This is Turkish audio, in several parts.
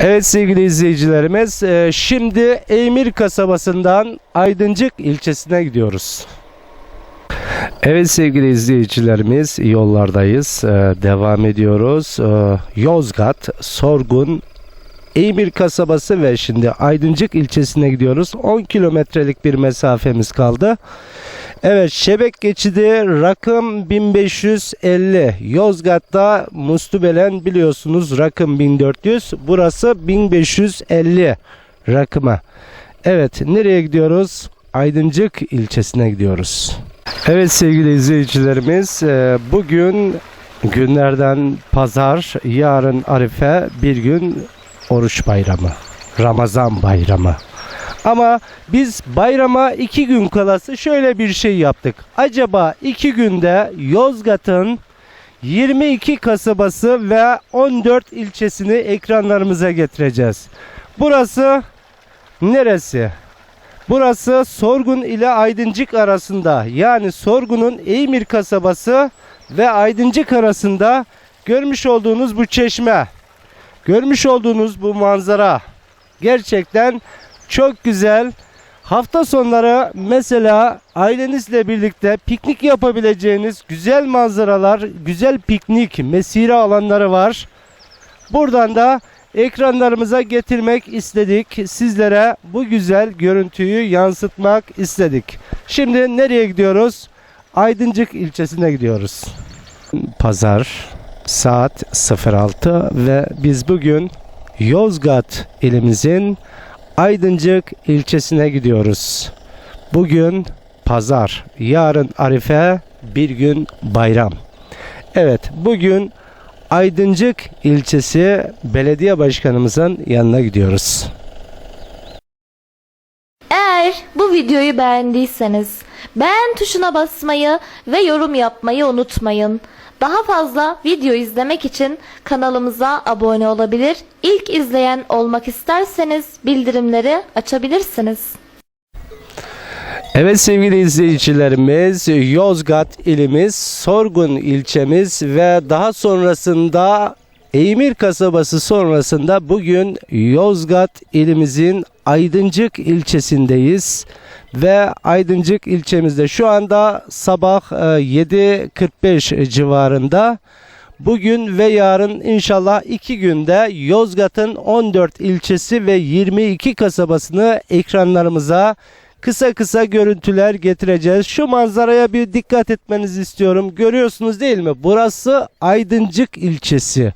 Evet sevgili izleyicilerimiz, e, şimdi Eymir kasabasından Aydıncık ilçesine gidiyoruz. Evet sevgili izleyicilerimiz, yollardayız. E, Devam ediyoruz. E, Yozgat, Sorgun, Eymir kasabası ve şimdi Aydıncık ilçesine gidiyoruz. 10 kilometrelik bir mesafemiz kaldı. Evet Şebek geçidi rakım 1550. Yozgat'ta Mustubelen biliyorsunuz rakım 1400. Burası 1550 rakıma. Evet nereye gidiyoruz? Aydıncık ilçesine gidiyoruz. Evet sevgili izleyicilerimiz e, bugün günlerden pazar yarın Arife bir gün oruç bayramı. Ramazan bayramı. Ama biz bayrama iki gün kalası şöyle bir şey yaptık. Acaba iki günde Yozgat'ın 22 kasabası ve 14 ilçesini ekranlarımıza getireceğiz. Burası neresi? Burası Sorgun ile Aydıncık arasında yani Sorgun'un Eymir kasabası ve Aydıncık arasında görmüş olduğunuz bu çeşme, görmüş olduğunuz bu manzara gerçekten çok güzel. Hafta sonları mesela ailenizle birlikte piknik yapabileceğiniz güzel manzaralar, güzel piknik, mesire alanları var. Buradan da ekranlarımıza getirmek istedik. Sizlere bu güzel görüntüyü yansıtmak istedik. Şimdi nereye gidiyoruz? Aydıncık ilçesine gidiyoruz. Pazar saat 06 ve biz bugün Yozgat ilimizin Aydıncık ilçesine gidiyoruz. Bugün pazar, yarın Arife, bir gün bayram. Evet, bugün Aydıncık ilçesi belediye başkanımızın yanına gidiyoruz. Eğer bu videoyu beğendiyseniz beğen tuşuna basmayı ve yorum yapmayı unutmayın. Daha fazla video izlemek için kanalımıza abone olabilir, ilk izleyen olmak isterseniz bildirimleri açabilirsiniz. Evet sevgili izleyicilerimiz Yozgat ilimiz, Sorgun ilçemiz ve daha sonrasında Eymir kasabası sonrasında bugün Yozgat ilimizin Aydıncık ilçesindeyiz ve Aydıncık ilçemizde şu anda sabah e, 7.45 civarında Bugün ve yarın inşallah iki günde Yozgat'ın 14 ilçesi ve 22 kasabasını ekranlarımıza kısa kısa görüntüler getireceğiz. Şu manzaraya bir dikkat etmenizi istiyorum. Görüyorsunuz değil mi? Burası Aydıncık ilçesi.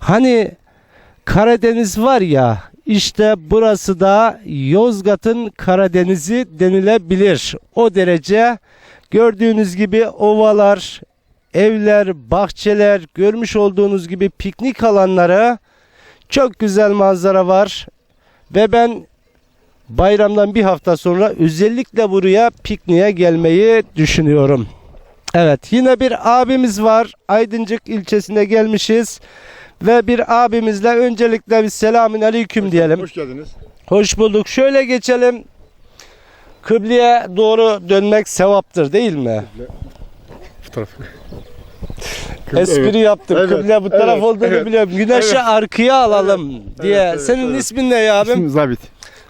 Hani Karadeniz var ya işte burası da Yozgat'ın Karadeniz'i denilebilir. O derece gördüğünüz gibi ovalar, evler, bahçeler, görmüş olduğunuz gibi piknik alanları çok güzel manzara var. Ve ben bayramdan bir hafta sonra özellikle buraya pikniğe gelmeyi düşünüyorum. Evet yine bir abimiz var. Aydıncık ilçesine gelmişiz. Ve bir abimizle öncelikle bir selamün aleyküm diyelim. Hoş geldiniz. Hoş bulduk. Şöyle geçelim. Kıbleye doğru dönmek sevaptır değil mi? Bu taraf. Espri Evet. yaptım. Evet, Kıble bu taraf evet, olduğunu evet. biliyorum. Güneşi Evet. arkaya alalım diye. evet, Senin evet. ismin ne ya abim? İsmim Zabit.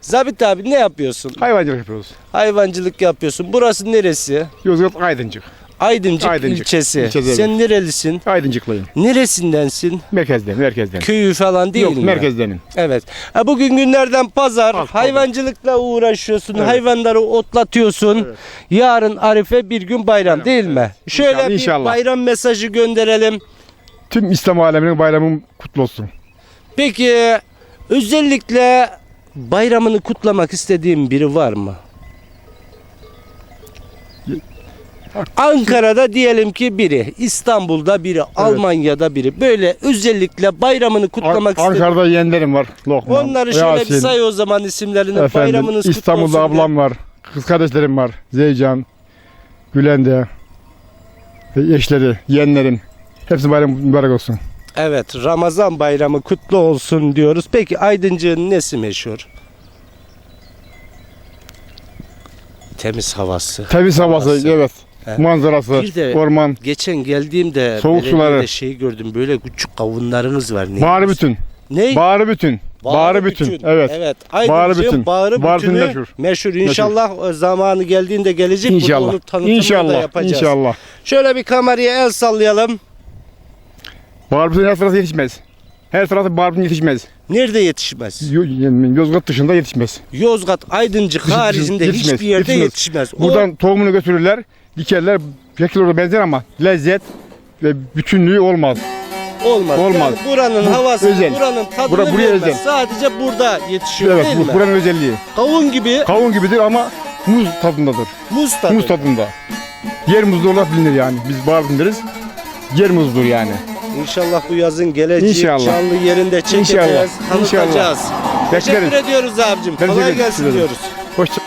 Zabit abi ne yapıyorsun? Hayvancılık yapıyoruz. Hayvancılık yapıyorsun. Burası neresi? Yozgat Aydıncık. Aydıncık, Aydıncık ilçesi. ilçesi, Sen nerelisin? Aydıncıklıyım. Neresindensin? Merkezden, merkezden. Köyü falan değil Yok, mi? merkezdenim. Evet. Ha, bugün günlerden pazar. Pazar. hayvancılıkla uğraşıyorsun. Evet. Hayvanları otlatıyorsun. Evet. Yarın Arife bir gün bayram değil mi? Şöyle İnşallah, bir inşallah. bayram mesajı gönderelim. Tüm İslam aleminin bayramı kutlu olsun. Peki özellikle bayramını kutlamak istediğin biri var mı? Ankara'da diyelim ki biri, İstanbul'da biri, Almanya'da biri. Böyle özellikle bayramını kutlamak An- istediğin. Ankara'da yeğenlerim var. Lokman, Onları şöyle bir Yasin, say o zaman isimlerini. Efendim, Bayramınız kutlu İstanbul'da olsun diye. ablam var. Kız kardeşlerim var. Zeycan, Gülende, ve eşleri, yeğenlerim. Hepsi bayram mübarek olsun. Evet Ramazan bayramı kutlu olsun diyoruz. Peki Aydıncık'ın nesi meşhur? Temiz havası. Temiz havası, Havası. evet. He. Manzarası, Bir de- orman, Geçen geldiğimde Soğuk belediyede suları. şey gördüm böyle küçük kavunlarınız var. Ne? mağara bütün. Ne? Bağrı bütün. Bağrı bütün. Evet. Evet. Bağrı bütün. bağrı Bağrı bütün bütünü meşhur. meşhur. İnşallah o zamanı geldiğinde gelecek. Burada İnşallah. onun tanıtımını da İnşallah. yapacağız. İnşallah. Şöyle bir kameraya el sallayalım. Bağrı bütün her tarafta yetişmez. Her tarafta bağrı bütün yetişmez. Nerede yetişmez? Yo- yani Yozgat dışında yetişmez. Yozgat, Aydıncık haricinde yetişmez, hiçbir yerde yetişmez. yetişmez. O- Buradan tohumunu götürürler, dikerler. Şekil orada benzer ama lezzet ve bütünlüğü olmaz. olmaz. olmaz. Yani buranın Bu havası, özel. buranın tadını Bura- buraya vermez. özel. Sadece burada yetişiyor Evet, değil bu mi? buranın özelliği. Kavun gibi Kavun gibidir ama muz tadındadır. muz tadı. Muz tadında. Yer muzlu olarak bilinir yani. Biz bağır deriz. Yer muzdur yani. İnşallah bu yazın geleceği İnşallah. canlı yerinde çekeceğiz, İnşallah. tanıtacağız. Teşekkür Bekleriz. ediyoruz abicim. Kolay teşekkür gelsin diyoruz. Hoşça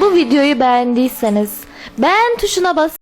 bu videoyu beğendiyseniz beğen tuşuna bas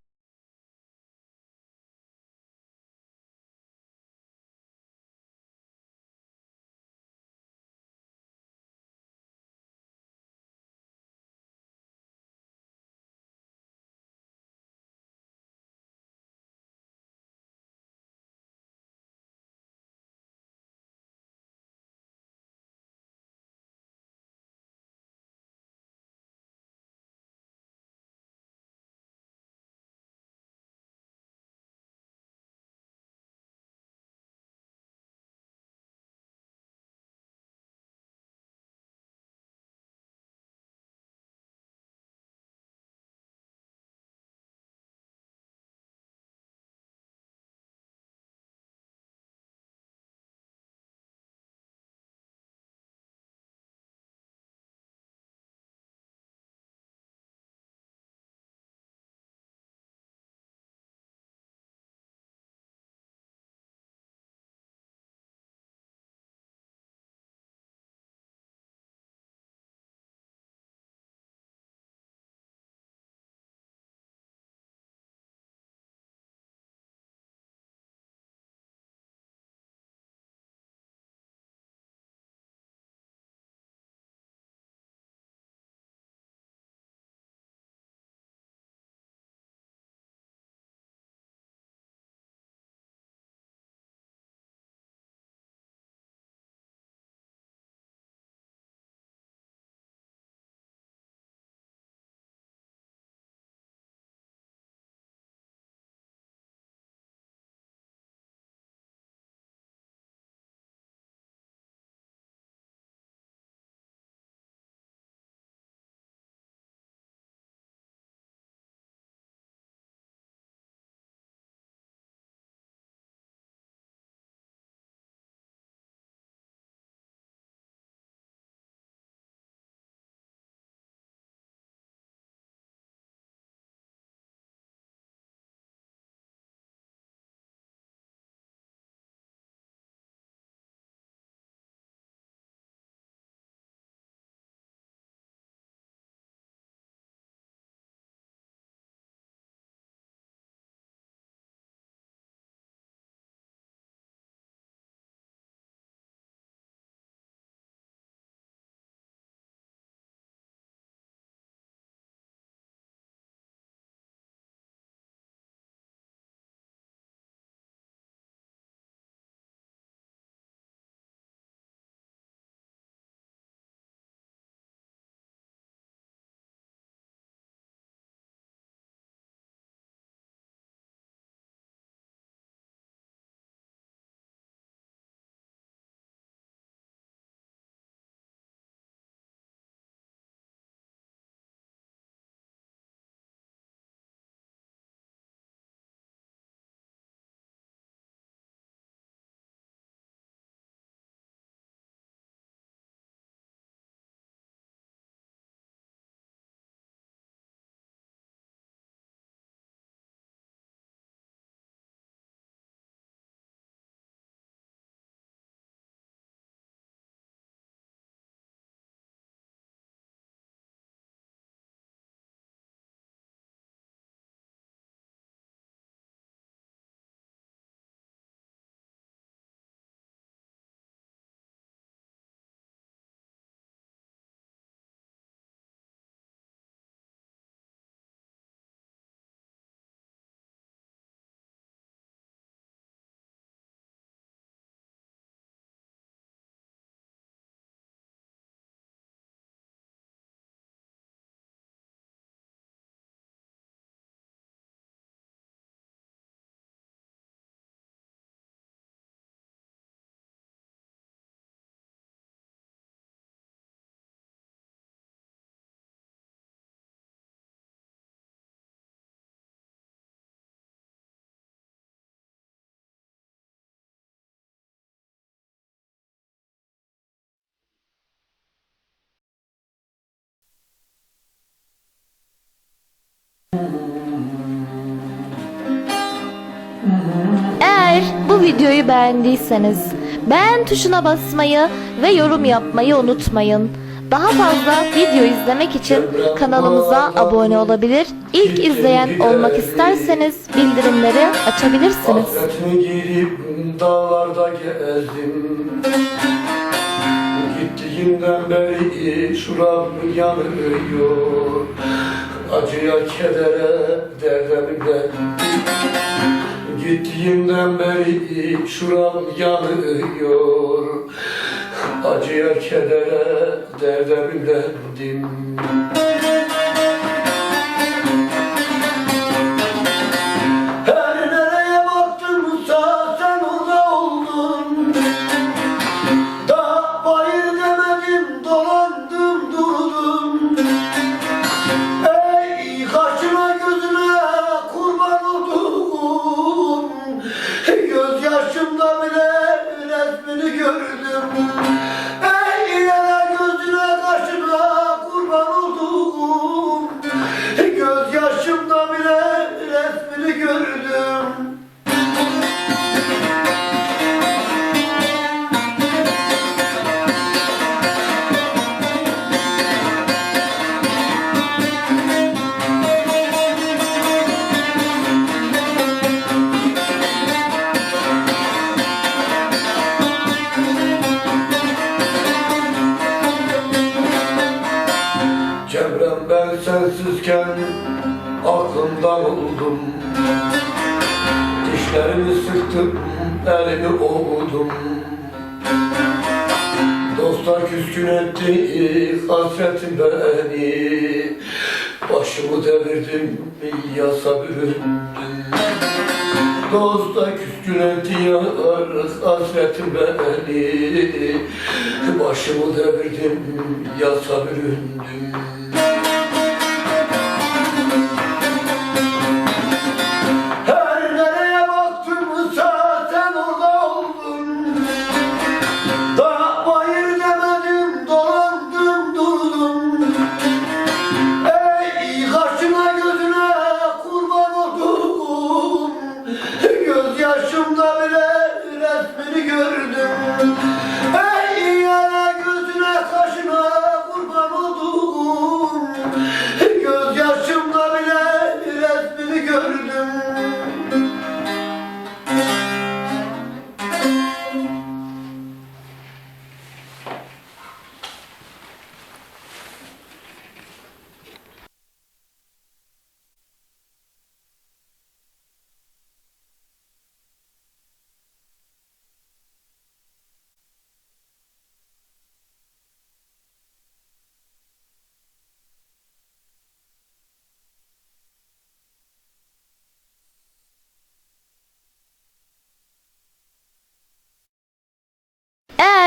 videoyu beğendiyseniz beğen tuşuna basmayı ve yorum yapmayı unutmayın. Daha fazla video izlemek için kanalımıza abone olabilir. İlk izleyen olmak isterseniz bildirimleri açabilirsiniz. Dağlarda gezdim Gittiğimden beri şuram yanıyor Acıya kedere derdemden Gittiğimden beri şuram yanıyor. Acıya kedere derdemdendim Her sensizken aklımdan oldum. Dişlerimi sıktım, elimi ovdum Dostlar küskün etti hasretim beni. Başımı devirdim, yasa büründüm. Dosta küskün etti yar hasretim beni. Başımı devirdim, yasa büründüm